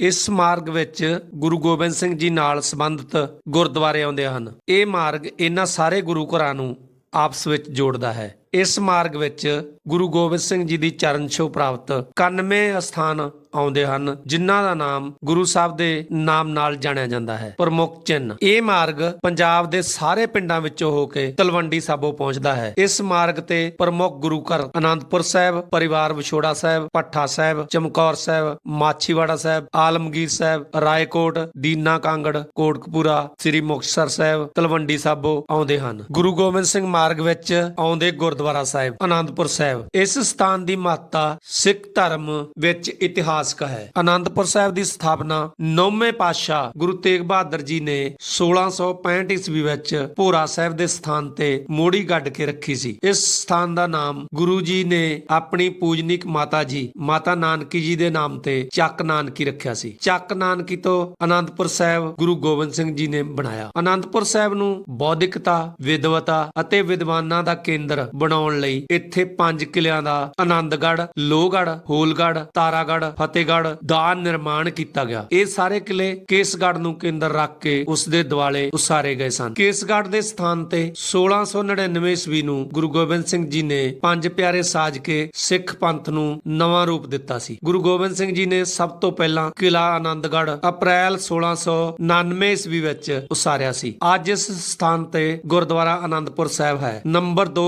ਇਸ ਮਾਰਗ ਵਿੱਚ ਗੁਰੂ ਗੋਬਿੰਦ ਸਿੰਘ ਜੀ ਨਾਲ ਸੰਬੰਧਿਤ ਗੁਰਦੁਆਰੇ ਆਉਂਦੇ ਹਨ। ਇਹ ਮਾਰਗ ਇਹਨਾਂ ਸਾਰੇ ਗੁਰੂ ਘਰਾਂ ਨੂੰ ਆਪਸ ਵਿੱਚ ਜੋੜਦਾ ਹੈ। ਇਸ ਮਾਰਗ ਵਿੱਚ ਗੁਰੂ ਗੋਬਿੰਦ ਸਿੰਘ ਜੀ ਦੀ ਚਰਨ ਛੋਹ ਪ੍ਰਾਪਤ 91 ਅਸਥਾਨ ਆਉਂਦੇ ਹਨ, ਜਿਨ੍ਹਾਂ ਦਾ ਨਾਮ ਗੁਰੂ ਸਾਹਿਬ ਦੇ ਨਾਮ ਨਾਲ ਜਾਣਿਆ ਜਾਂਦਾ ਹੈ। ਪ੍ਰਮੁੱਖ ਚਿੰਨ੍ਹ। ਇਹ ਮਾਰਗ ਪੰਜਾਬ ਦੇ ਸਾਰੇ ਪਿੰਡਾਂ ਵਿੱਚੋਂ ਹੋ ਕੇ ਤਲਵੰਡੀ ਸਾਬੋ ਪਹੁੰਚਦਾ ਹੈ। ਇਸ ਮਾਰਗ ਤੇ ਪ੍ਰਮੁੱਖ ਗੁਰੂ ਘਰ ਅਨੰਦਪੁਰ ਸਾਹਿਬ, ਪਰਿਵਾਰ ਵਿਛੋੜਾ ਸਾਹਿਬ ਪੱਠਾ ਸਾਹਿਬ, ਚਮਕੌਰ ਸਾਹਿਬ, ਮਾਛੀਵਾੜਾ ਸਾਹਿਬ, ਆਲਮਗੀਰ ਸਾਹਿਬ, ਰਾਏਕੋਟ, ਦੀਨਾ ਕਾਂਗੜ, ਕੋਟਕਪੂਰਾ, ਸ੍ਰੀ ਮੁਕਤਸਰ ਸਾਹਿਬ, ਤਲਵੰਡੀ ਸਾਬੋ ਆਉਂਦੇ ਹਨ। ਗੁਰੂ ਗੋਬਿੰਦ ਸਿੰਘ ਮਾਰਗ ਵਿੱਚ ਆਉਂਦੇ ਗੁਰਦੁਆਰਾ ਸਾਹਿਬ ਆਨੰਦਪੁਰ ਸਾਹਿਬ। ਇਸ ਸਥਾਨ ਦੀ ਮਹੱਤਤਾ ਸਿੱਖ ਧਰਮ ਵਿੱਚ ਇਤਿਹਾਸਕ ਹੈ। ਆਨੰਦਪੁਰ ਸਾਹਿਬ ਦੀ ਸਥਾਪਨਾ 9ਵੇਂ ਪਾਤਸ਼ਾਹ ਗੁਰੂ ਤੇਗ ਬਹਾਦਰ ਜੀ ਨੇ 1665 ਈਸਵੀ ਵਿੱਚ ਭੋਰਾ ਸਾਹਿਬ ਦੇ ਸਥਾਨ ਤੇ ਮੋੜੀ ਗੱਡ ਕੇ ਰੱਖੀ ਸੀ। ਇਸ ਸਥਾਨ ਦਾ ਨਾਮ ਗੁਰੂ ਜੀ ਨੇ ਆਪਣੀ ਪੂਜਨੀਕ ਮਾਤਾ ਜੀ, ਮਾਤਾ ਨਾਨਕੀ ਜੀ ਦੇ ਨਾਮ ਤੇ ਚੱਕ ਨਾਨਕੀ ਰੱਖਿਆ ਸੀ। ਚੱਕ ਨਾਨਕੀ ਤੋਂ ਆਨੰਦਪੁਰ ਸਾਹਿਬ ਗੁਰੂ ਗੋਬਿੰਦ ਸਿੰਘ ਜੀ ਨੇ ਬਣਾਇਆ। ਆਨੰਦਪੁਰ ਸਾਹਿਬ ਨੂੰ ਬੌਧਿਕਤਾ, ਵਿਦਵਤਾ ਅਤੇ ਵਿਦਵਾਨਾਂ ਦਾ ਕੇਂਦਰ ਬਣਾ ਬਣਾਉਣ ਲਈ ਇੱਥੇ ਪੰਜ ਕਿਲਿਆਂ ਦਾ ਆਨੰਦਗੜ੍ਹ, ਲੋਹਗੜ੍ਹ, ਹੋਲਗੜ੍ਹ ਤਾਰਾਗੜ ਫਤਿਹਗੜ੍ਹ ਦਾ ਨਿਰਮਾਣ ਕੀਤਾ ਗਿਆ। ਇਹ ਸਾਰੇ ਕਿਲੇ ਕੇਸਗੜ੍ਹ ਨੂੰ ਕੇਂਦਰ ਰੱਖ ਕੇ ਉਸ ਦੇ ਦੁਆਲੇ ਉਸਾਰੇ ਗਏ ਸਨ। ਕੇਸਗੜ੍ਹ ਦੇ ਸਥਾਨ ਤੇ 1699 ਈਸਵੀ ਨੂੰ ਗੁਰੂ ਗੋਬਿੰਦ ਸਿੰਘ ਜੀ ਨੇ ਪੰਜ ਪਿਆਰੇ ਸਾਜ ਕੇ ਸਿੱਖ ਪੰਥ ਨੂੰ ਨਵਾਂ ਰੂਪ ਦਿੱਤਾ ਸੀ। ਗੁਰੂ ਗੋਬਿੰਦ ਸਿੰਘ ਜੀ ਨੇ ਸਭ ਤੋਂ ਪਹਿਲਾਂ ਕਿਲਾ ਆਨੰਦਗੜ੍ਹ ਅਪ੍ਰੈਲ 1699 ਈਸਵੀ ਵਿੱਚ ਉਸਾਰਿਆ ਸੀ। ਅੱਜ ਇਸ ਸਥਾਨ ਤੇ ਗੁਰਦੁਆਰਾ ਆਨੰਦਪੁਰ ਸਾਹਿਬ ਹੈ। ਨੰਬਰ 2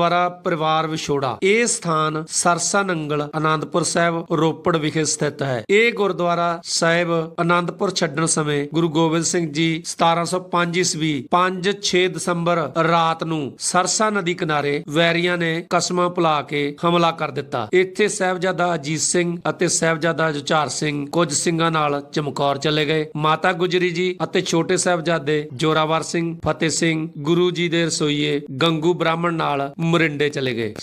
ਗੁਰਦੁਆਰਾ ਪਰਿਵਾਰ ਵਿਛੋੜਾ, ਇਹ ਸਥਾਨ ਸਰਸਾ ਨੰਗਲ ਆਨੰਦਪੁਰ ਸਾਹਿਬ, ਰੋਪੜ ਵਿਖੇ ਸਥਿਤ ਹੈ। ਇਹ ਗੁਰਦੁਆਰਾ ਸਾਹਿਬ ਆਨੰਦਪੁਰ ਛੱਡਣ ਸਮੇਂ ਗੁਰੂ ਗੋਬਿੰਦ ਸਿੰਘ ਜੀ 1705 ਈਸਵੀ 5-6 ਦਸੰਬਰ ਰਾਤ ਨੂੰ ਸਰਸਾ ਨਦੀ ਕਿਨਾਰੇ ਵੈਰੀਆਂ ਨੇ ਕਸਮਾਂ ਭੁਲਾ ਕੇ ਹਮਲਾ ਕਰ ਦਿੱਤਾ। ਇੱਥੇ ਸਾਹਿਬਜ਼ਾਦਾ ਅਜੀਤ ਸਿੰਘ ਅਤੇ ਸਾਹਿਬਜ਼ਾਦਾ ਜੁਝਾਰ ਸਿੰਘ ਕੁਝ ਸਿੰਘਾਂ ਨਾਲ ਚਮਕੌਰ ਚਲੇ ਗਏ। ਮਾਤਾ ਗੁਜਰੀ ਜੀ ਅਤੇ ਛੋਟੇ ਸਾਹਿਬਜ਼ਾਦੇ ਜੋਰਾਵਰ ਸਿੰਘ, ਫਤਿਹ ਸਿੰਘ, ਗੁਰੂ ਜੀ ਦੇ ਰਸੋਈਏ, ਗੰਗੂ ਬ੍ਰਾਹਮਣ ਨਾਲ ਮਰਿੰਡੇ ਚਲੇ ਗਏ।